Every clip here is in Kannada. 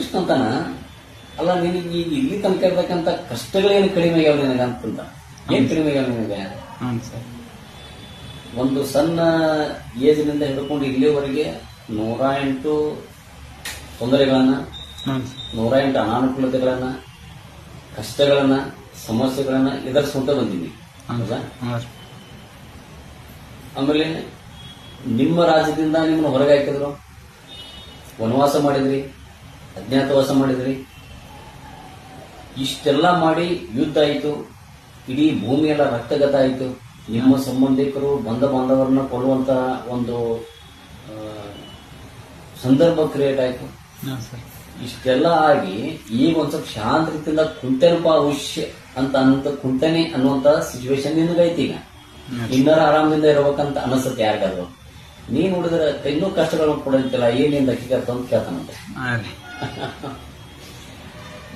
ಶ್ರೀಕೃಷ್ಣ ಅಂತಾನ? ಅಲ್ಲ ನಿನಗೆ ಈಗ ಇಲ್ಲಿ ತನಕ ಇರ್ತಕ್ಕಂಥ ಕಷ್ಟಗಳೇನು ಕಡಿಮೆ ಆಗ್ಯಾವ ನಿನಗೆ ಅಂತಂದ. ಏನ್ ಕಡಿಮೆ ಆಗ್ಯಾವ ನಿನಗೆ? ಸರ್. ಒಂದು ಸಣ್ಣ ಏಜ್ನಿಂದ ಹಿಡ್ಕೊಂಡು ಇಲ್ಲಿವರೆಗೆ ನೂರ ಎಂಟು ತೊಂದರೆಗಳನ್ನ ನೂರ ಎಂಟು ಅನಾನುಕೂಲತೆಗಳನ್ನ ಕಷ್ಟಗಳನ್ನ ಸಮಸ್ಯೆಗಳನ್ನ ಎದುರಿಸ್ಕೊಂತ ಬಂದೀನಿ. ಆಮೇಲೆ ನಿಮ್ಮ ರಾಜ್ಯದಿಂದ ನಿಮ್ಮನ್ನ ಹೊರಗೆ ಹಾಕಿದ್ರು. ವನವಾಸ ಮಾಡಿದ್ರಿ. ಅಜ್ಞಾತವಾಸ ಮಾಡಿದ್ರಿ. ಇಷ್ಟೆಲ್ಲ ಮಾಡಿ ಯುದ್ಧ ಆಯಿತು. ಇಡೀ ಭೂಮಿಯೆಲ್ಲ ರಕ್ತಗತ ಆಯಿತು. ನಿಮ್ಮ ಸಂಬಂಧಿಕರು ಬಂಧ ಬಾಂಧವರನ್ನ ಕೊಡುವಂತ ಒಂದು ಸಂದರ್ಭ ಕ್ರಿಯೇಟ್ ಆಯಿತು. ಇಷ್ಟೆಲ್ಲ ಆಗಿ ಈಗ ಒಂದ್ ಸ್ವಲ್ಪ ಶಾಂತ ಕುಂಟೆನಪ್ಪ ಅವಶ್ಯ ಅಂತ ಅಂತ ಕುಂಟನೆ ಅನ್ನುವಂತ ಸಿಚುವೇಶನ್ ನಿನಗೈತಿ ಈಗ. ಇನ್ನರ ಆರಾಮದಿಂದ ಇರ್ಬೇಕಂತ ಅನಿಸುತ್ತೆ ಯಾರಿಗಾದ್ರು. ನೀ ನೋಡಿದ್ರೆ ಇನ್ನೂ ಕಷ್ಟಗಳನ್ನು ಕೊಡಂತಿಲ್ಲ ಏನಿಂದ ಅಕ್ಕಿಗತ್ತ ಅಂತ. ಕೇಳ್ತಾನಂತೆ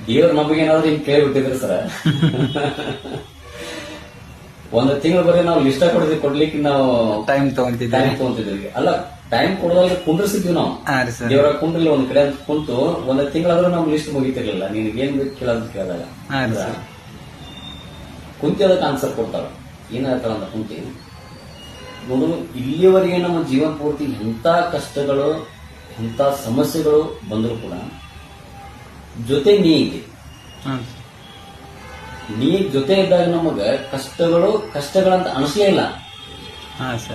ದೇವ್ರ ನಮಗೇನಾದ್ರು ಹಿಂಗ್ ಕೇಳ್ಬಿಟ್ಟಿದ್ರಿ ಸರ. ಒಂದು ತಿಂಗಳು ಬರೀ ನಾವು ಲಿಸ್ಟ ಕೊಡದಿ ಕೊಡ್ಲಿಕ್ಕೆ ನಾವು ಟೈಮ್ ತಗೊಂತಿದ್ವಿ ಟೈಮ್ ತಗೊಂತಿದ್ವಿ ಅಲ್ಲ ಟೈಮ್ ಕೊಡೋದಾಗ ಕುಂಡ್ರಿಸಿದ್ವಿ ನಾವು. ದೇವರ ಕುಂಡ್ರಲ್ಲಿ ಒಂದ್ ಕಡೆ ಅಂತ ಕುಂತು ಒಂದ್ ತಿಂಗಳಾದ್ರೂ ನಾವು ಲಿಸ್ಟ್ ಮುಗಿತಿರ್ಲಿಲ್ಲ. ನಿನಗೆ ಏನ್ ಬೇಕು ಕೇಳೋದು ಕೇಳಿದಾಗ. ಕುಂತಿ ಅದಕ್ಕೆ ಆನ್ಸರ್ ಕೊಡ್ತಾರ ಏನ್ ಹೇಳ್ತಾಳ ಅಂತ ಕುಂತಿ. ನೋಡು ಇಲ್ಲಿಯವರೆಗೆ ನಮ್ಮ ಜೀವನ ಪೂರ್ತಿ ಎಂಥ ಕಷ್ಟಗಳು ಎಂಥ ಸಮಸ್ಯೆಗಳು ಬಂದರೂ ಕೂಡ ಜೊತೆ ನೀಗೆ ನೀ ಜೊತೆ ಇದ್ದಾಗ ನಮಗ ಕಷ್ಟಗಳು ಕಷ್ಟಗಳಂತ ಅನಿಸ್ಲೇ ಇಲ್ಲ.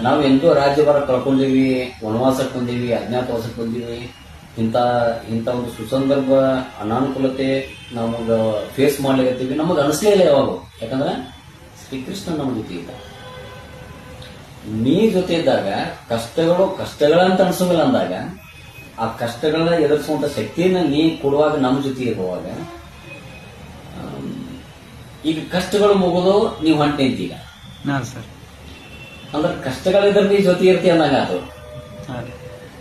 ನಾವು ಎಂದೋ ರಾಜ್ಯಭಾರ ಕಳ್ಕೊಂಡಿವಿ ವನವಾಸಕ್ಕೆ ಬಂದೀವಿ ಅಜ್ಞಾತವಾಸಕ್ಕೆ ಬಂದೀವಿ ಇಂಥ ಇಂಥ ಒಂದು ಸುಸಂದರ್ಭ ಅನಾನುಕೂಲತೆ ನಮಗ ಫೇಸ್ ಮಾಡ್ಲಿಕತ್ತೀವಿ ನಮಗ ಅನಿಸ್ಲೇ ಇಲ್ಲ ಯಾವಾಗ. ಯಾಕಂದ್ರೆ ಶ್ರೀಕೃಷ್ಣ ನಮ್ಮ ಜೊತೆ ಇದ್ದ ನೀ ಜೊತೆ ಇದ್ದಾಗ ಕಷ್ಟಗಳು ಕಷ್ಟಗಳಂತ ಅನ್ಸಂಗಿಲ್ಲ ಅಂದಾಗ ಆ ಕಷ್ಟಗಳನ್ನ ಎದುರಿಸುವಂತ ಶಕ್ತಿಯನ್ನ ನೀ ಕೊಡುವಾಗ ನಮ್ಮ ಜೊತೆ ಇರುವಾಗ ಈಗ ಕಷ್ಟಗಳು ಮುಗಿದು ನೀವು ಹೊಂಟೆ ಈಗ ಸರ್. ಅಂದ್ರೆ ಕಷ್ಟಗಳಿದ್ರೆ ನೀ ಜೊತೆ ಇರ್ತಿ ಅಂದಾಗ ಅದು.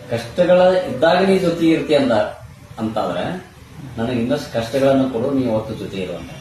ಕಷ್ಟಗಳ ಇದ್ದಾಗ ನೀ ಜೊತೆ ಇರ್ತಿ ಅಂದ ಅಂತಾದ್ರೆ ನನಗೆ ಇನ್ನಷ್ಟು ಕಷ್ಟಗಳನ್ನು ಕೊಡು ನೀ ಅವತ್ತು ಜೊತೆ ಇರುವಂತ